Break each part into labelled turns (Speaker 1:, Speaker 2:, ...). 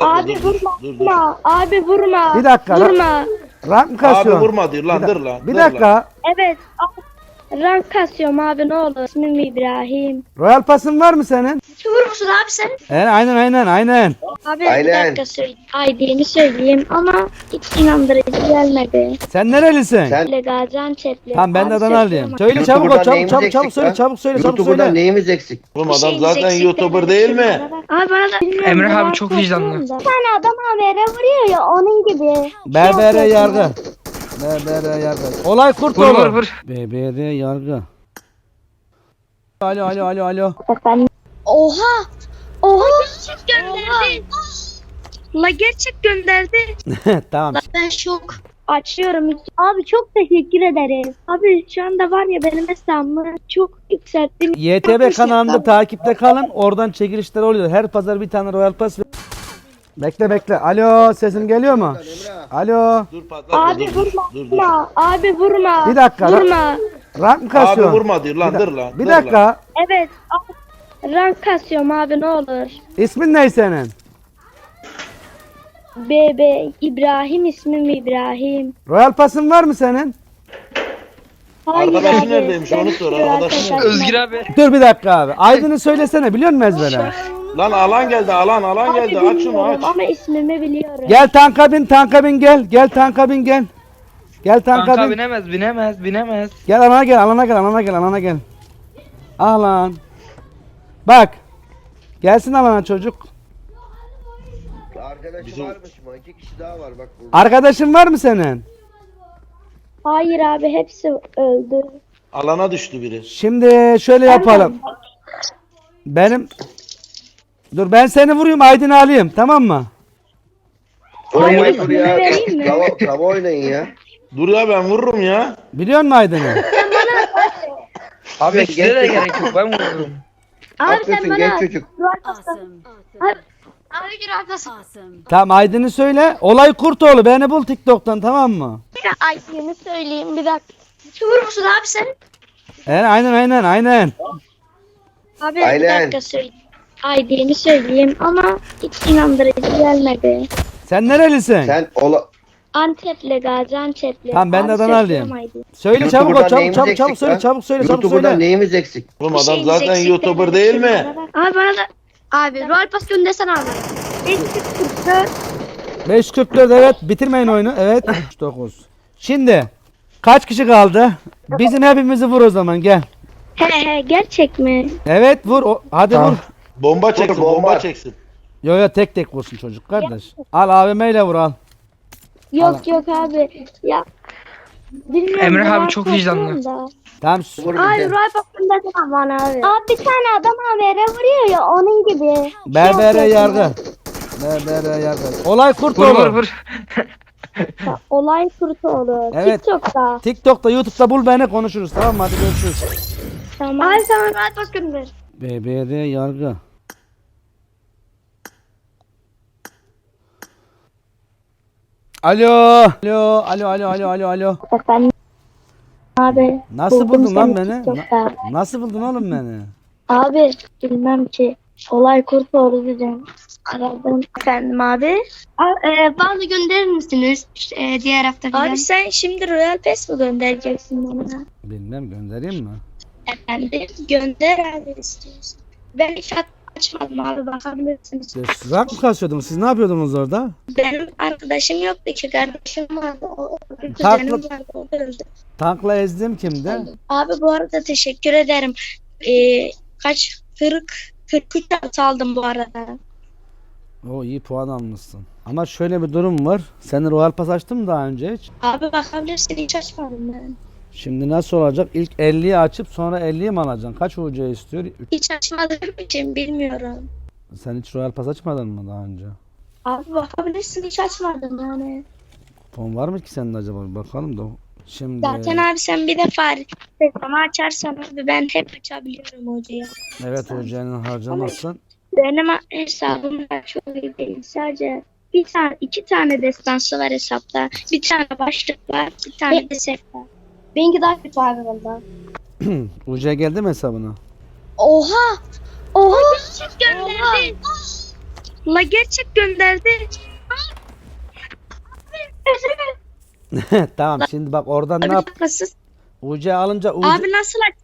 Speaker 1: Abi
Speaker 2: dur,
Speaker 1: vurma.
Speaker 2: dur, dur.
Speaker 1: vurma. Abi vurma.
Speaker 3: Bir dakika,
Speaker 1: Vurma.
Speaker 3: Rank mı
Speaker 2: Abi
Speaker 3: kasıyorsun?
Speaker 2: vurma diyor lan
Speaker 3: Bir
Speaker 2: dur lan.
Speaker 3: Bir
Speaker 2: dur
Speaker 3: dakika.
Speaker 1: Evet. Rank kasıyorum abi ne olur. İsmim İbrahim.
Speaker 3: Royal pasın var mı senin?
Speaker 1: Vur musun abi sen?
Speaker 3: E, aynen aynen aynen.
Speaker 1: Abi bir
Speaker 4: Aynen.
Speaker 1: dakika söyle. ID'ni söyleyeyim ama hiç inandırıcı gelmedi.
Speaker 3: Sen nerelisin?
Speaker 4: Sen
Speaker 1: Böyle Gaziantep'li.
Speaker 3: Tamam ben de
Speaker 1: Abi
Speaker 3: Adana
Speaker 1: söyleyeyim
Speaker 3: alayım.
Speaker 1: ama-
Speaker 3: Söyle çabuk ol
Speaker 4: YouTuber'dan
Speaker 3: çabuk
Speaker 4: neyimiz
Speaker 3: çabuk
Speaker 4: eksik
Speaker 3: çabuk söyle
Speaker 4: lan?
Speaker 3: çabuk söyle çabuk
Speaker 4: YouTuber'dan
Speaker 3: söyle.
Speaker 4: neyimiz eksik?
Speaker 2: Oğlum
Speaker 1: Bir
Speaker 2: adam
Speaker 1: şeyimiz
Speaker 2: zaten
Speaker 1: eksik
Speaker 2: YouTuber
Speaker 1: demek
Speaker 2: değil mi?
Speaker 1: bana bak. Abi bana da bilmiyorum.
Speaker 5: Emre abi
Speaker 1: ben
Speaker 5: çok
Speaker 1: korkuyorum
Speaker 5: vicdanlı.
Speaker 1: da. Bir tane adam habere vuruyor ya onun gibi.
Speaker 3: BBR yargı. BBR yargı. Olay kurt
Speaker 5: Vur, vur, vur.
Speaker 3: BBR yargı. Alo alo alo alo.
Speaker 1: Oha! Oha! Gerçek gönderdi. La gerçek gönderdi.
Speaker 3: tamam.
Speaker 1: Ben şok. Açıyorum. Abi çok teşekkür ederiz. Abi şu anda var ya benim hesabımı çok yükselttim.
Speaker 3: YTB kanalında takipte kalın. Oradan çekilişler oluyor. Her pazar bir tane Royal Pass. ver- Bekle bekle. Alo sesim geliyor mu? Alo.
Speaker 2: Dur patlatma
Speaker 1: Abi
Speaker 2: dur,
Speaker 1: vurma.
Speaker 2: dur, dur.
Speaker 1: vurma. Abi vurma.
Speaker 3: Bir dakika,
Speaker 1: Vurma.
Speaker 3: Rank mı
Speaker 2: Abi
Speaker 3: kasıyorsun?
Speaker 2: vurma diyor lan
Speaker 3: Bir,
Speaker 2: dur
Speaker 3: da-
Speaker 2: lan.
Speaker 3: bir
Speaker 2: dur lan.
Speaker 3: dakika.
Speaker 1: Evet. abi, Rank kasıyorum abi ne olur.
Speaker 3: İsmin ne senin?
Speaker 1: BB İbrahim ismim İbrahim.
Speaker 3: Royal Pass'ın var mı senin?
Speaker 1: Hayır
Speaker 2: Arkadaşı
Speaker 1: abi,
Speaker 2: neredeymiş?
Speaker 1: ben
Speaker 2: Onu sor,
Speaker 1: hiçbir arkadaşım-
Speaker 5: Özgür abi.
Speaker 3: Dur bir dakika abi. Aydın'ı söylesene biliyor musun ezbere?
Speaker 2: Lan alan geldi alan alan
Speaker 1: Abi
Speaker 2: geldi aç şunu
Speaker 1: bilmiyorum
Speaker 2: aç.
Speaker 1: Ama ismimi biliyorum.
Speaker 3: Gel tanka bin tanka bin gel. Gel tanka bin gel. Gel tanka
Speaker 5: Kanka
Speaker 3: bin.
Speaker 5: binemez binemez binemez.
Speaker 3: Gel alana gel alana gel alana gel alana gel. Ah lan. Bak. Gelsin alana çocuk.
Speaker 4: Arkadaşı
Speaker 2: Bizim-
Speaker 4: varmış mı? İki kişi daha var bak burada.
Speaker 3: Arkadaşın var mı senin?
Speaker 1: Hayır abi hepsi öldü.
Speaker 2: Alana düştü biri.
Speaker 3: Şimdi şöyle yapalım. Benim Dur ben seni vurayım Aydın'ı alayım tamam mı?
Speaker 1: Abi,
Speaker 4: dur ya.
Speaker 1: vereyim mi?
Speaker 4: Oynayın ya.
Speaker 2: Dur ya ben vururum ya.
Speaker 3: Biliyor musun Aydın'ı?
Speaker 5: Abi
Speaker 4: genç
Speaker 5: gerek yok ben vururum.
Speaker 1: Abi sen
Speaker 4: Haklısın
Speaker 1: bana
Speaker 4: genç çocuk.
Speaker 6: Awesome.
Speaker 1: Abi gir.
Speaker 6: Awesome.
Speaker 3: tamam Aydın'ı söyle. Olay Kurtoğlu beni bul TikTok'tan tamam mı?
Speaker 1: Ay yeni söyleyeyim bir dakika. Vur musun abi sen?
Speaker 3: E, aynen aynen aynen.
Speaker 1: Abi bir
Speaker 4: Aynen.
Speaker 1: dakika söyleyeyim. ID'ni söyleyeyim ama hiç inandırıcı gelmedi.
Speaker 3: Sen nerelisin?
Speaker 4: Sen ola...
Speaker 1: Antep'le Gaziantep'le.
Speaker 3: Tamam, ben de
Speaker 1: Abi
Speaker 3: Adana
Speaker 1: söyleyeyim
Speaker 3: alayım.
Speaker 1: ID.
Speaker 3: Söyle çabuk ol
Speaker 4: YouTuber'dan
Speaker 3: çabuk
Speaker 4: neyimiz
Speaker 3: çabuk
Speaker 4: eksik
Speaker 3: çabuk söyle
Speaker 4: lan?
Speaker 3: çabuk söyle çabuk
Speaker 4: YouTuber'dan
Speaker 3: söyle.
Speaker 4: neyimiz eksik?
Speaker 2: Oğlum
Speaker 1: Bir
Speaker 2: adam
Speaker 1: şeyimiz
Speaker 2: zaten
Speaker 1: eksik
Speaker 2: YouTuber değil mi?
Speaker 1: Abi bana da Abi rol pas göndersene abi. 544
Speaker 3: 544 evet bitirmeyin oyunu evet 9. Şimdi kaç kişi kaldı? Bizim hepimizi vur o zaman gel.
Speaker 1: He he gerçek mi?
Speaker 3: Evet vur o, hadi
Speaker 4: Tamam.
Speaker 3: vur.
Speaker 2: Bomba çeksin
Speaker 4: bomba.
Speaker 2: bomba çeksin.
Speaker 3: Yo yo tek tek vursun çocuk kardeş. Al AVM ile vur al.
Speaker 1: Yok yok abi. Ya Bilmiyorum.
Speaker 5: Emre
Speaker 1: ben
Speaker 5: abi çok vicdanlı.
Speaker 1: da.
Speaker 3: Tamam s-
Speaker 4: Vur
Speaker 1: Abi pas göndersene bana abi. Abi bir tane adam habere vuruyor ya onun gibi.
Speaker 3: BBR yargı. BBR yargı. Olay kurt
Speaker 5: Vur vur
Speaker 3: oğlu.
Speaker 5: vur.
Speaker 1: Olay kurtu olur.
Speaker 3: Evet.
Speaker 1: TikTok'ta.
Speaker 3: TikTok'ta YouTube'da bul beni konuşuruz tamam mı hadi görüşürüz.
Speaker 1: Tamam. Abi sana pas gönder.
Speaker 3: BBR yargı. Alo. Alo. Alo alo alo alo alo.
Speaker 1: Abi.
Speaker 3: Nasıl
Speaker 1: buldum
Speaker 3: buldun lan
Speaker 1: seni
Speaker 3: beni?
Speaker 1: TikTok'ta.
Speaker 3: Na- nasıl buldun oğlum beni?
Speaker 1: Abi bilmem ki. Olay kurtu olur dedim. Aradım. Efendim abi.
Speaker 7: e, bazı gönderir misiniz e, diğer hafta falan?
Speaker 1: Abi sen şimdi Royal Pass mi göndereceksin bana?
Speaker 3: Bilmem göndereyim mi?
Speaker 1: Efendim gönder abi istiyorsan. Ben at- açmadım abi bakabilirsiniz.
Speaker 3: Rank mı kasıyordunuz? Siz ne yapıyordunuz orada?
Speaker 1: Benim arkadaşım yoktu ki kardeşim vardı. O, bir kuzenim vardı. O da öldü.
Speaker 3: Tankla ezdim kimdi?
Speaker 1: Abi bu arada teşekkür ederim. Ee, kaç? 40 43 artı aldım bu arada.
Speaker 3: O iyi puan almışsın. Ama şöyle bir durum var. Senin Royal Pass açtın mı daha önce hiç?
Speaker 1: Abi bakabilirsin hiç açmadım ben.
Speaker 3: Şimdi nasıl olacak? İlk 50'yi açıp sonra 50'yi mi alacaksın? Kaç UC istiyor?
Speaker 1: Hiç açmadığım için bilmiyorum.
Speaker 3: Sen hiç Royal Pass açmadın mı daha önce?
Speaker 1: Abi bakabilirsin hiç açmadım yani.
Speaker 3: Kupon var mı ki senin acaba? Bakalım da. Şimdi
Speaker 1: Zaten abi sen bir defa reklamı açarsan abi ben hep açabiliyorum hocaya.
Speaker 3: evet UC'nin harcamazsan
Speaker 1: Benim hesabım da çok iyi değil. Sadece bir tane, iki tane destansı var hesapta. Bir tane başlık var, bir tane de var.
Speaker 7: Benimki daha kötü abi valla.
Speaker 3: UC geldi mi hesabına?
Speaker 1: Oha! Oha! Gerçek gönderdi. La gerçek gönderdi.
Speaker 3: tamam şimdi bak oradan ne
Speaker 1: Abi
Speaker 3: yap?
Speaker 1: dakikasız.
Speaker 3: UC alınca UC
Speaker 1: Abi nasıl aç?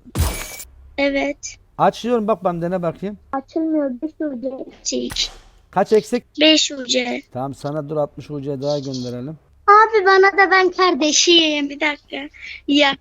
Speaker 1: Evet.
Speaker 3: açıyorum bak ben dene bakayım.
Speaker 1: Açılmıyor. 5 ucu eksik.
Speaker 3: Kaç eksik?
Speaker 1: 5 ucu.
Speaker 3: Tamam sana dur 60 UC daha gönderelim.
Speaker 7: Abi bana da ben kardeşiyim.
Speaker 1: Bir dakika. Ya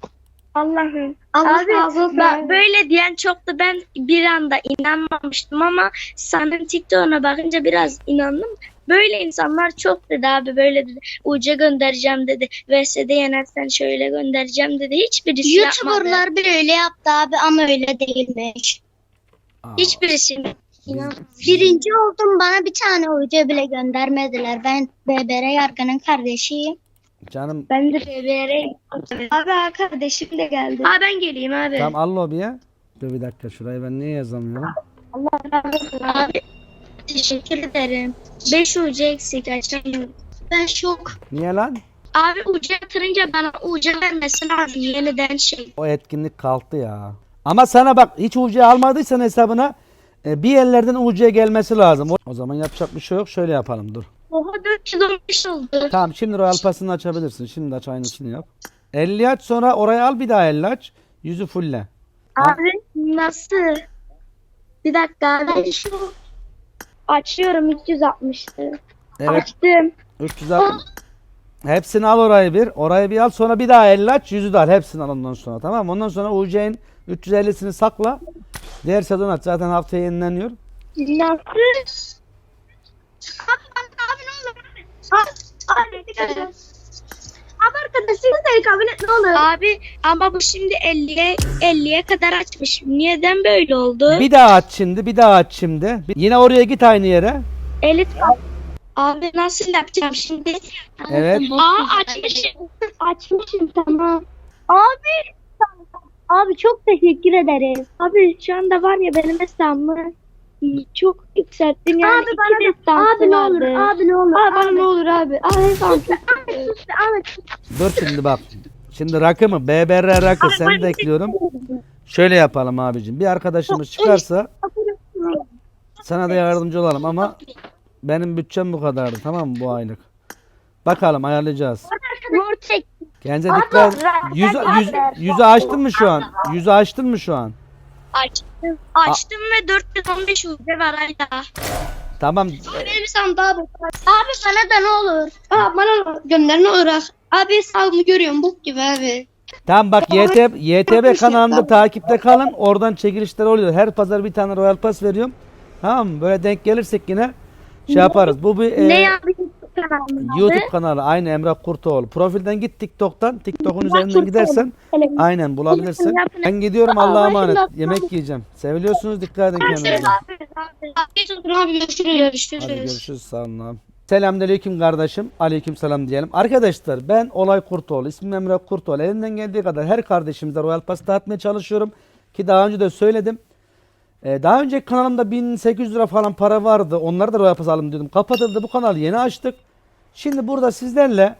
Speaker 1: Allah'ım.
Speaker 7: Allah
Speaker 1: Abi
Speaker 7: razı olsun.
Speaker 1: ba- böyle diyen çoktu. Ben bir anda inanmamıştım ama senin TikTok'una bakınca biraz inandım. Böyle insanlar çok dedi abi böyle dedi. Uca göndereceğim dedi. VS'de yenersen şöyle göndereceğim dedi. Hiçbirisi yapmadı.
Speaker 7: YouTuber'lar böyle yaptı abi ama öyle değilmiş.
Speaker 3: Aa,
Speaker 1: Hiçbirisi.
Speaker 7: Birinci oldum bana bir tane oyuncu bile göndermediler. Ben BBR Yargı'nın kardeşiyim.
Speaker 3: Canım
Speaker 1: Ben de BBR'e
Speaker 7: Abi kardeşim de geldi.
Speaker 1: Aa ben geleyim abi.
Speaker 3: tamam al lobiye. Dur bir dakika şurayı ben niye yazamıyorum?
Speaker 1: Abi teşekkür ederim. 5 uca eksik açamıyorum.
Speaker 7: Ben şok.
Speaker 3: Niye lan?
Speaker 1: Abi uca yatırınca bana uca vermesi lazım yeniden şey.
Speaker 3: O etkinlik kalktı ya. Ama sana bak hiç UC almadıysan hesabına e, bir yerlerden UC gelmesi lazım. O zaman yapacak bir şey yok. Şöyle yapalım dur.
Speaker 1: Oha 415 oldu.
Speaker 3: Tamam şimdi Royal Pass'ını açabilirsin. Şimdi aç aynısını yap. 50 aç sonra oraya al bir daha 50 aç. Yüzü fulle.
Speaker 1: Abi nasıl? Bir dakika abi. Açıyorum 360'tı.
Speaker 3: Evet
Speaker 1: Açtım.
Speaker 3: 360. Hepsini al orayı bir. Orayı bir al sonra bir daha 50 aç. Yüzü de al. Hepsini al ondan sonra. Tamam mı? Ondan sonra UC'nin 350'sini sakla. Diğer sezon aç. Zaten haftaya yenileniyor.
Speaker 1: Nasıl? Abi, abi ne olur? Abi, abi, abi arkadaşınız ne olur. Abi ama bu şimdi 50'ye 50'ye kadar açmış. Neden böyle oldu?
Speaker 3: Bir daha aç şimdi. Bir daha aç şimdi. Bir- Yine oraya git aynı yere.
Speaker 1: Elit Abi nasıl yapacağım şimdi?
Speaker 3: Evet.
Speaker 1: Aa açmışım. açmışım tamam. Abi Abi çok teşekkür ederiz. Abi şu anda var ya benim hesabımı çok yükselttin yani.
Speaker 7: Abi bana da- abi ne olur, abi ne olur.
Speaker 1: Abi bana ne olur abi. Abi hesabım çok
Speaker 3: Dur şimdi bak. Şimdi rakı mı? BBR rakı. Seni de ekliyorum. Şöyle yapalım abicim. Bir arkadaşımız çıkarsa sana da yardımcı olalım ama benim bütçem bu kadardı tamam mı bu aylık? Bakalım ayarlayacağız. Kendinize dikkat. Yüz, yüz, yüzü açtın mı şu an? Yüzü açtın mı şu an?
Speaker 1: Açtım. Açtım ve 415 ucu var hala.
Speaker 3: Tamam.
Speaker 7: Abi. Abi bana da ne olur. Abi bana gönder ne olur. Abi hesabımı görüyorum bok gibi abi.
Speaker 3: Tamam bak YTB, YTB kanalımda takipte kalın. Oradan çekilişler oluyor. Her pazar bir tane Royal Pass veriyorum. Tamam mı? Böyle denk gelirsek yine şey yaparız. Bu bir e,
Speaker 1: Ne kanalımın
Speaker 3: YouTube kanalı aynı Emrah Kurtoğlu. Profilden git TikTok'tan. TikTok'un üzerinden gidersen aynen bulabilirsin. Ben gidiyorum Allah'a emanet. Yemek yiyeceğim. Seviliyorsunuz. Dikkat edin kendinize.
Speaker 7: Abi, abi görüşürüz.
Speaker 3: Hadi görüşürüz sağ olun abi. Selamünaleyküm kardeşim. Aleyküm selam diyelim. Arkadaşlar ben Olay Kurtoğlu. İsmim Emrah Kurtoğlu. Elimden geldiği kadar her kardeşimize Royal Pass dağıtmaya çalışıyorum. Ki daha önce de söyledim. Ee, daha önce kanalımda 1800 lira falan para vardı. Onları da Royal Pass alın diyordum. Kapatıldı. Bu kanalı yeni açtık. Şimdi burada sizlerle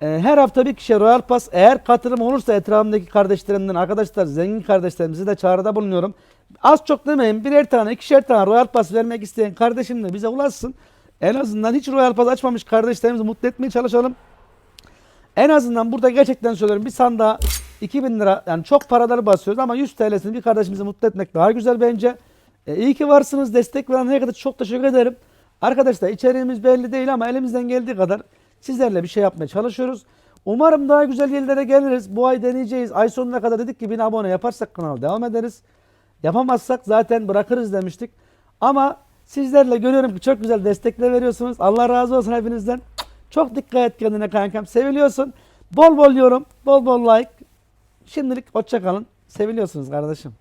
Speaker 3: e, her hafta bir kişiye Royal Pass eğer katılım olursa etrafımdaki kardeşlerimden arkadaşlar zengin kardeşlerimizi de çağrıda bulunuyorum. Az çok demeyin birer tane ikişer tane Royal Pass vermek isteyen kardeşim de bize ulaşsın. En azından hiç Royal Pass açmamış kardeşlerimizi mutlu etmeye çalışalım. En azından burada gerçekten söylüyorum bir sandığa 2000 lira yani çok paraları basıyoruz ama 100 TL'sini bir kardeşimizi mutlu etmek daha güzel bence. E, iyi ki varsınız destek veren herkese çok teşekkür ederim. Arkadaşlar içeriğimiz belli değil ama elimizden geldiği kadar sizlerle bir şey yapmaya çalışıyoruz. Umarım daha güzel yerlere geliriz. Bu ay deneyeceğiz. Ay sonuna kadar dedik ki 1000 abone yaparsak kanal devam ederiz. Yapamazsak zaten bırakırız demiştik. Ama sizlerle görüyorum ki çok güzel destekler veriyorsunuz. Allah razı olsun hepinizden. Çok dikkat et kendine kankam. Seviliyorsun. Bol bol yorum, bol bol like. Şimdilik hoşça kalın. Seviliyorsunuz kardeşim.